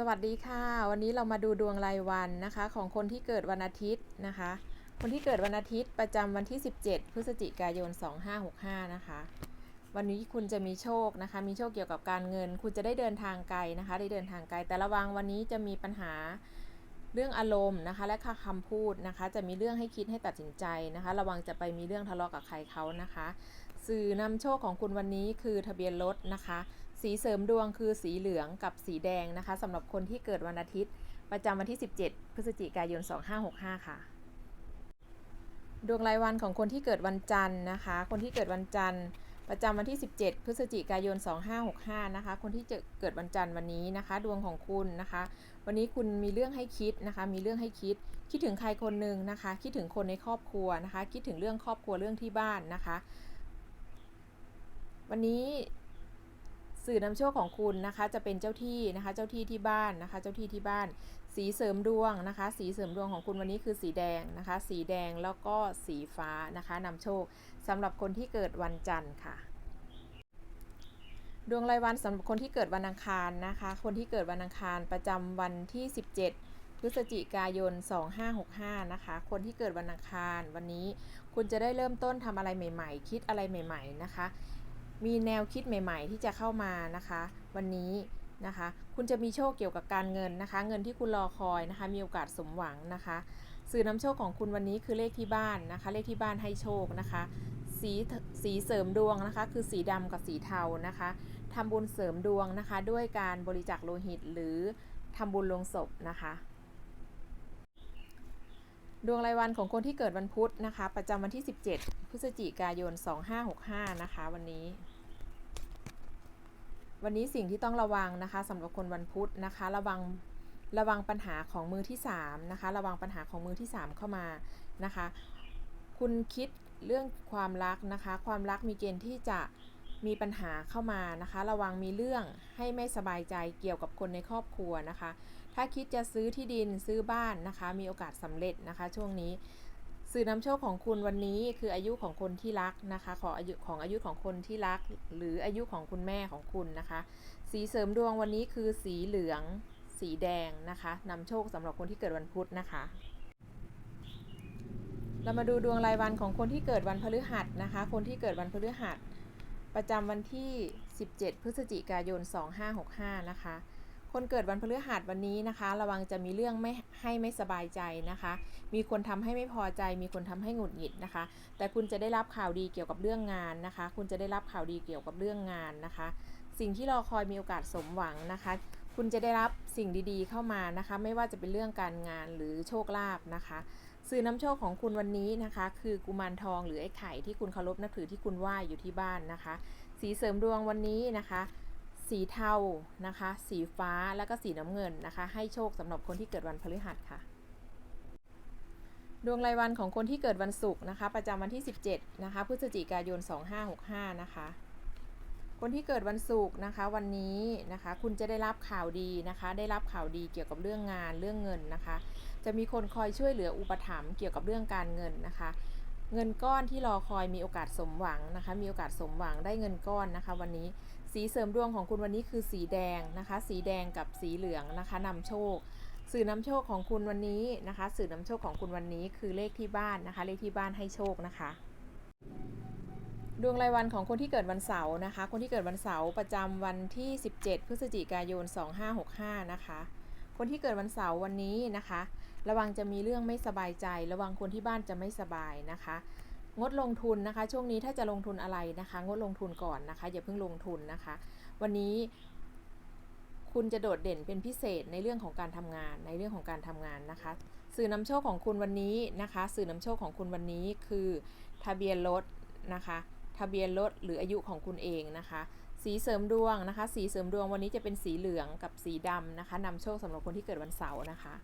สวัสดีค่ะ วันนี้เรามาดูดวงรายวันนะคะ ของคนที่เกิดวันอาทิตย์นะคะ คนที่เกิดวันอาทิตย์ประจำวันที่ 17 พฤศจิกายน 2565 นะคะ วันนี้คุณจะมีโชคนะคะ มีโชคเกี่ยวกับการเงิน คุณจะได้เดินทางไกลนะคะ ได้เดินทางไกล แต่ระวังวันนี้จะมีปัญหาเรื่องอารมณ์นะคะ และค่าคำพูดนะคะ จะมีเรื่องให้คิดให้ตัดสินใจนะคะ ระวังจะไปมีเรื่องทะเลาะกับใครเขานะคะ สื่อนำโชคของคุณวันนี้คือทะเบียนรถนะคะ สีเสริมดวงคือสีเหลืองกับสีแดงนะคะสำหรับคนที่เกิดวันอาทิตย์ ประจำวันที่ 17 พฤศจิกายน 2565 ค่ะ ดวงรายวันของคนที่เกิดวันจันทร์นะคะ คนที่เกิดวันจันทร์ ประจำวันที่ 17 พฤศจิกายน 2565 นะคะ คนที่จะเกิดวันจันทร์วันนี้นะคะ ดวงของคุณนะคะ วันนี้คุณมีเรื่องให้คิดนะคะ มีเรื่องให้คิด คิดถึงใครคนหนึ่งนะคะ คิดถึงคนในครอบครัวนะคะ คิดถึงเรื่องครอบครัวเรื่องที่บ้านนะคะ วันนี้สื่อนำโชคของคุณนะคะ จะเป็นเจ้าที่นะคะ เจ้าที่ที่บ้านนะคะ เจ้าที่ที่บ้าน สีเสริมดวงนะคะ สีเสริมดวงของคุณวันนี้คือสีแดงนะคะ สีแดงแล้วก็สีฟ้านะคะนำโชคสำหรับคนที่เกิดวันจันทร์ค่ะ ดวงรายวันสำหรับคนที่เกิดวันอังคารนะคะ คนที่เกิดวันอังคารประจำวันที่ 17พฤศจิกายน 2565 นะคะ คนที่เกิดวันอังคารวันนี้ คุณจะได้เริ่มต้นทำอะไรใหม่ ๆ คิดอะไรใหม่ ๆ นะคะ มีแนวคิดใหม่ๆ ที่จะเข้ามานะคะ วันนี้นะคะ คุณจะมีโชคเกี่ยวกับการเงินนะคะ เงินที่คุณรอคอยนะคะ มีโอกาสสมหวังนะคะ สื่อนำโชคของคุณวันนี้คือเลขที่บ้านนะคะ เลขที่บ้านให้โชคนะคะ สีสีเสริมดวงนะคะ คือสีดำกับสีเทานะคะทำบุญเสริมดวงนะคะ ด้วยการบริจาคโลหิตหรือทำบุญลงศพนะคะ ดวงรายวันของคนที่เกิดวันพุธนะคะ ประจำวันที่ 17 พฤศจิกายน 2565 นะคะ วันนี้ วันนี้สิ่งที่ต้องระวังนะคะสำหรับคนวันพุธนะคะ ระวังระวังปัญหาของมือที่3นะคะ ระวังปัญหาของมือที่ 3 เข้ามานะคะ คุณคิดเรื่องความรักนะคะ ความรักมีเกณฑ์ที่จะมีปัญหาเข้ามานะคะ ระวังมีเรื่องให้ไม่สบายใจเกี่ยวกับคนในครอบครัวนะคะ ถ้าคิดจะซื้อที่ดินซื้อบ้านนะคะ มีโอกาสสำเร็จนะคะ ช่วงนี้สื่อนำโชคของคุณวันนี้คืออายุของคนที่รักนะคะ ขออายุของอายุของคนที่รัก หรืออายุของคุณแม่ของคุณนะคะ สีเสริมดวงวันนี้คือสีเหลือง สีแดงนะคะนำโชคสำหรับคนที่เกิดวันพุธนะคะ เรามาดูดวงรายวันของคนที่เกิดวันพฤหัสนะคะ คนที่เกิดวันพฤหัส ประจำวันที่ 17 พฤศจิกายน 2565 นะคะ คนเกิดวันพฤหัสวันนี้นะคะ ระวังจะมีเรื่องไม่ให้ไม่สบายใจนะคะ มีคนทำให้ไม่พอใจ มีคนทำให้หงุดหงิดนะคะ แต่คุณจะได้รับข่าวดีเกี่ยวกับเรื่องงานนะคะ คุณจะได้รับข่าวดีเกี่ยวกับเรื่องงานนะคะ สิ่งที่รอคอยมีโอกาสสมหวังนะคะ คุณจะได้รับสิ่งดีๆเข้ามานะคะ ไม่ว่าจะเป็นเรื่องการงานหรือโชคลาภนะคะสื่อนำโชคของคุณวันนี้นะคะ คือกุมารทองหรือไอ้ไข่ที่คุณเคารพนับถือที่คุณไหว้อยู่ที่บ้านนะคะ สีเสริมดวงวันนี้นะคะ สีเทานะคะ สีฟ้าแล้วก็สีน้ำเงินนะคะ ให้โชคสำหรับคนที่เกิดวันพฤหัสค่ะ ดวงรายวันของคนที่เกิดวันศุกร์นะคะ ประจำวันที่ 17 นะคะ พฤศจิกายน 2565 นะคะ คนที่เกิดวันศุกร์นะคะ วันนี้นะคะ คุณจะได้รับข่าวดีนะคะ ได้รับข่าวดีเกี่ยวกับเรื่องงานเรื่องเงินนะคะ จะมีคนคอยช่วยเหลืออุปถัมภ์เกี่ยวกับเรื่องการเงินนะคะเงินก้อนที่รอคอยมีโอกาสสมหวังนะคะ มีโอกาสสมหวังได้เงินก้อนนะคะ วันนี้ สีเสริมดวงของคุณวันนี้คือสีแดงนะคะ สีแดงกับสีเหลืองนะคะนำโชค สื่อนำโชคของคุณวันนี้นะคะ สื่อนำโชคของคุณวันนี้คือเลขที่บ้านนะคะ เลขที่บ้านให้โชคนะคะดวงรายวันของคนที่เกิดวันเสาร์นะคะ คนที่เกิดวันเสาร์ประจำวันที่ 17 พฤศจิกายน 2565 นะคะ คนที่เกิดวันเสาร์วันนี้นะคะ ระวังจะมีเรื่องไม่สบายใจ ระวังคนที่บ้านจะไม่สบายนะคะ งดลงทุนนะคะ ช่วงนี้ถ้าจะลงทุนอะไรนะคะ งดลงทุนก่อนนะคะ อย่าเพิ่งลงทุนนะคะ วันนี้คุณจะโดดเด่นเป็นพิเศษในเรื่องของการทำงานในเรื่องของการทำงานนะคะ สื่อนำโชคของคุณวันนี้นะคะ สื่อนำโชคของคุณวันนี้คือ ทะเบียนรถนะคะ ทะเบียนรถหรืออายุของคุณเองนะคะ สีเสริมดวงนะคะ สีเสริมดวงวันนี้จะเป็นสีเหลืองกับสีดำนะคะนำโชคสำหรับคนที่เกิดวันเสาร์นะคะ